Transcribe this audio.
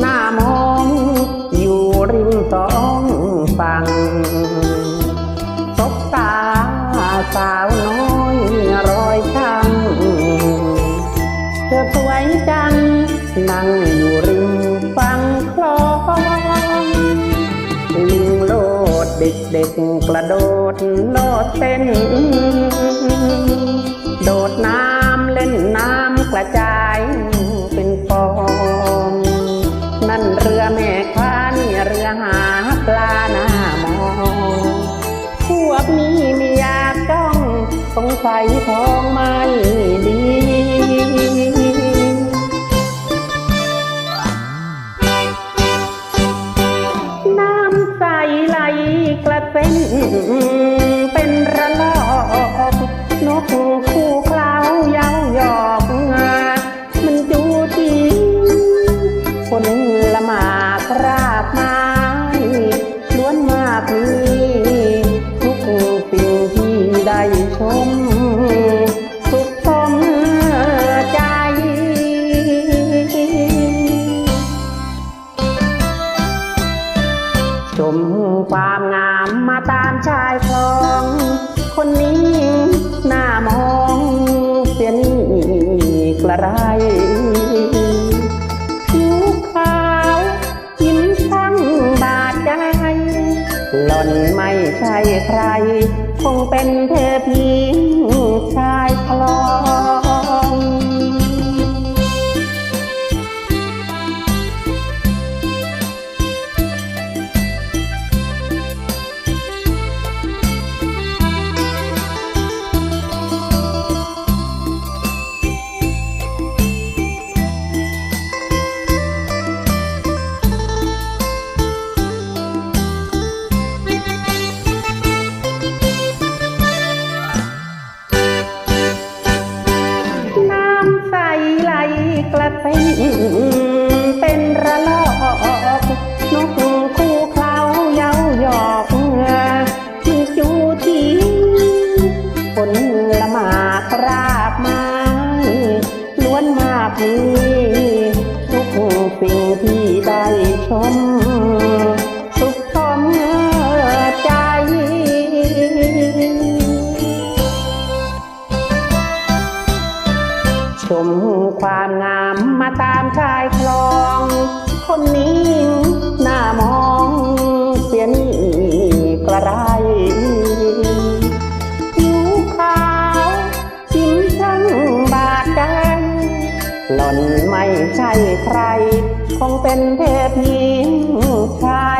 หน้ามองอยู่ริมสองฝั่งตบตาสาวน้อยรอยช้ำเธอสวยจัง นั่งอยู่ริมฝั่งคลองลิงโลดเด็กเด็กกระโดดโลดเต้น โดดน้ำเล่นน้ำกระจาย นี้มีอยากต้องสงสัยทองไม่ดีน้ำใสไหลกระเซ็นเป็นระลอกนกคู่คล้าเย้าหยอกงามันจูจีคน ใช่ใคร คงเป็นเทพีชายคลอ เป็นระลอกนกคู่เคล้าเย้าหยอกมีจูจีผลละหมากรากไม้ล้วนมากมีทุกสิ่งที่ได้ชมสุขสมใจชมความงาม ตามชายคลอง คนนี้หน้ามองเสียนี่กระไรผิวขาวจิ้มช่างบาดใจหล่อนไม่ใช่ใคร คงเป็นเทพีชาย